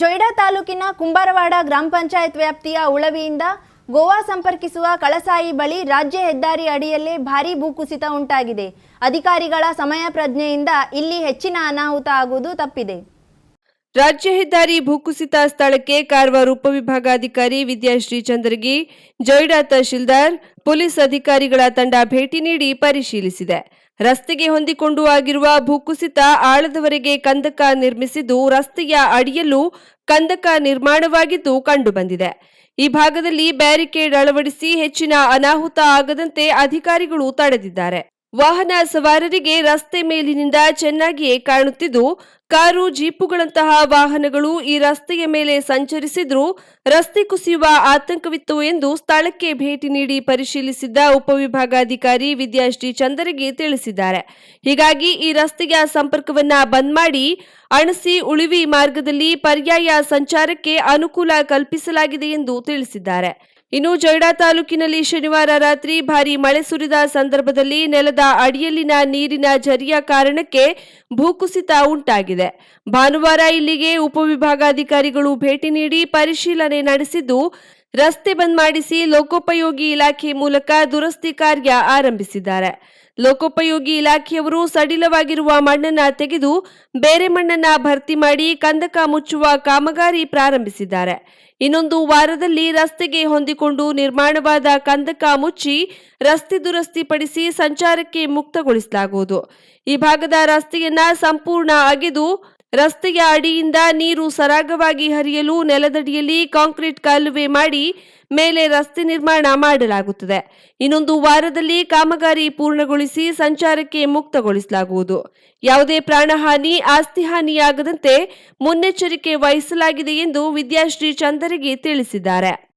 ಜೊಯ್ಡಾ ತಾಲೂಕಿನ ಕುಂಬಾರವಾಡ ಗ್ರಾಮ ಪಂಚಾಯತ್ ವ್ಯಾಪ್ತಿಯ ಉಳವಿಯಿಂದ ಗೋವಾ ಸಂಪರ್ಕಿಸುವ ಕಳಸಾಯಿ ಬಳಿ ರಾಜ್ಯ ಹೆದ್ದಾರಿ ಅಡಿಯಲ್ಲೇ ಭಾರೀ ಭೂಕುಸಿತ ಉಂಟಾಗಿದೆ. ಅಧಿಕಾರಿಗಳ ಸಮಯ ಪ್ರಜ್ಞೆಯಿಂದ ಇಲ್ಲಿ ಹೆಚ್ಚಿನ ಅನಾಹುತ ಆಗುವುದು ತಪ್ಪಿದೆ. ರಾಜ್ಯ ಹೆದ್ದಾರಿ ಭೂಕುಸಿತ ಸ್ಥಳಕ್ಕೆ ಕಾರವಾರ ಉಪವಿಭಾಗಾಧಿಕಾರಿ ವಿದ್ಯಾಶ್ರೀ ಚಂದ್ರಗಿ ಜೊಯ್ಡಾ ತಹಶೀಲ್ದಾರ್, ಪೊಲೀಸ್ ಅಧಿಕಾರಿಗಳ ತಂಡ ಭೇಟಿ ನೀಡಿ ಪರಿಶೀಲಿಸಿದೆ. ರಸ್ತೆಗೆ ಹೊಂದಿಕೊಂಡು ಆಗಿರುವ ಭೂಕುಸಿತ ಆಳದವರೆಗೆ ಕಂದಕ ನಿರ್ಮಿಸಿದ್ದು ರಸ್ತೆಯ ಅಡಿಯಲ್ಲೂ ಕಂದಕ ನಿರ್ಮಾಣವಾಗಿದ್ದು ಕಂಡುಬಂದಿದೆ. ಈ ಭಾಗದಲ್ಲಿ ಬ್ಯಾರಿಕೇಡ್ ಅಳವಡಿಸಿ ಹೆಚ್ಚಿನ ಅನಾಹುತ ಆಗದಂತೆ ಅಧಿಕಾರಿಗಳು ತಡೆದಿದ್ದಾರೆ. ವಾಹನ ಸವಾರರಿಗೆ ರಸ್ತೆ ಮೇಲಿನಿಂದ ಚೆನ್ನಾಗಿಯೇ ಕಾಣುತ್ತಿದ್ದು, ಕಾರು ಜೀಪುಗಳಂತಹ ವಾಹನಗಳು ಈ ರಸ್ತೆಯ ಮೇಲೆ ಸಂಚರಿಸಿದ್ರೂ ರಸ್ತೆ ಕುಸಿಯುವ ಆತಂಕವಿತ್ತು ಎಂದು ಸ್ಥಳಕ್ಕೆ ಭೇಟಿ ನೀಡಿ ಪರಿಶೀಲಿಸಿದ್ದ ಉಪವಿಭಾಗಾಧಿಕಾರಿ ವಿದ್ಯಾಶ್ರೀ ಚಂದರಿಗೆ ತಿಳಿಸಿದ್ದಾರೆ. ಹೀಗಾಗಿ ಈ ರಸ್ತೆಯ ಸಂಪರ್ಕವನ್ನ ಬಂದ್ ಮಾಡಿ ಅಣಸಿ ಉಳಿವಿ ಮಾರ್ಗದಲ್ಲಿ ಪರ್ಯಾಯ ಸಂಚಾರಕ್ಕೆ ಅನುಕೂಲ ಕಲ್ಪಿಸಲಾಗಿದೆ ಎಂದು ತಿಳಿಸಿದ್ದಾರೆ. ಇನ್ನು ಜೊಯ್ಡಾ ತಾಲೂಕಿನಲ್ಲಿ ಶನಿವಾರ ರಾತ್ರಿ ಭಾರೀ ಮಳೆ ಸುರಿದ ಸಂದರ್ಭದಲ್ಲಿ ನೆಲದ ಅಡಿಯಲ್ಲಿನ ನೀರಿನ ಝರಿಯ ಕಾರಣಕ್ಕೆ ಭೂಕುಸಿತ ಉಂಟಾಗಿದೆ. ಭಾನುವಾರ ಇಲ್ಲಿಗೆ ಉಪವಿಭಾಗಾಧಿಕಾರಿಗಳು ಭೇಟಿ ನೀಡಿ ಪರಿಶೀಲನೆ ನಡೆಸಿದ್ದು ರಸ್ತೆ ಬಂದ್ ಮಾಡಿಸಿ ಲೋಕೋಪಯೋಗಿ ಇಲಾಖೆ ಮೂಲಕ ದುರಸ್ತಿ ಕಾರ್ಯ ಆರಂಭಿಸಿದ್ದಾರೆ. ಲೋಕೋಪಯೋಗಿ ಇಲಾಖೆಯವರು ಸಡಿಲವಾಗಿರುವ ಮಣ್ಣನ್ನ ತೆಗೆದು ಬೇರೆ ಮಣ್ಣನ್ನ ಭರ್ತಿ ಮಾಡಿ ಕಂದಕ ಮುಚ್ಚುವ ಕಾಮಗಾರಿ ಪ್ರಾರಂಭಿಸಿದ್ದಾರೆ. ಇನ್ನೊಂದು ವಾರದಲ್ಲಿ ರಸ್ತೆಗೆ ಹೊಂದಿಕೊಂಡು ನಿರ್ಮಾಣವಾದ ಕಂದಕ ಮುಚ್ಚಿ ರಸ್ತೆ ದುರಸ್ತಿ ಪಡಿಸಿ ಸಂಚಾರಕ್ಕೆ ಮುಕ್ತಗೊಳಿಸಲಾಗುವುದು. ಈ ಭಾಗದ ರಸ್ತೆಯನ್ನ ಸಂಪೂರ್ಣ ಅಗೆದು ರಸ್ತೆಯ ಅಡಿಯಿಂದ ನೀರು ಸರಾಗವಾಗಿ ಹರಿಯಲು ನೆಲದಡಿಯಲ್ಲಿ ಕಾಂಕ್ರೀಟ್ ಕಾಲುವೆ ಮಾಡಿ ಮೇಲೆ ರಸ್ತೆ ನಿರ್ಮಾಣ ಮಾಡಲಾಗುತ್ತದೆ. ಇನ್ನೊಂದು ವಾರದಲ್ಲಿ ಕಾಮಗಾರಿ ಪೂರ್ಣಗೊಳಿಸಿ ಸಂಚಾರಕ್ಕೆ ಮುಕ್ತಗೊಳಿಸಲಾಗುವುದು. ಯಾವುದೇ ಪ್ರಾಣಹಾನಿ, ಆಸ್ತಿ ಹಾನಿಯಾಗದಂತೆ ಮುನ್ನೆಚ್ಚರಿಕೆ ವಹಿಸಲಾಗಿದೆ ಎಂದು ವಿದ್ಯಾಶ್ರೀ ಚಂದರಗಿ ತಿಳಿಸಿದ್ದಾರೆ.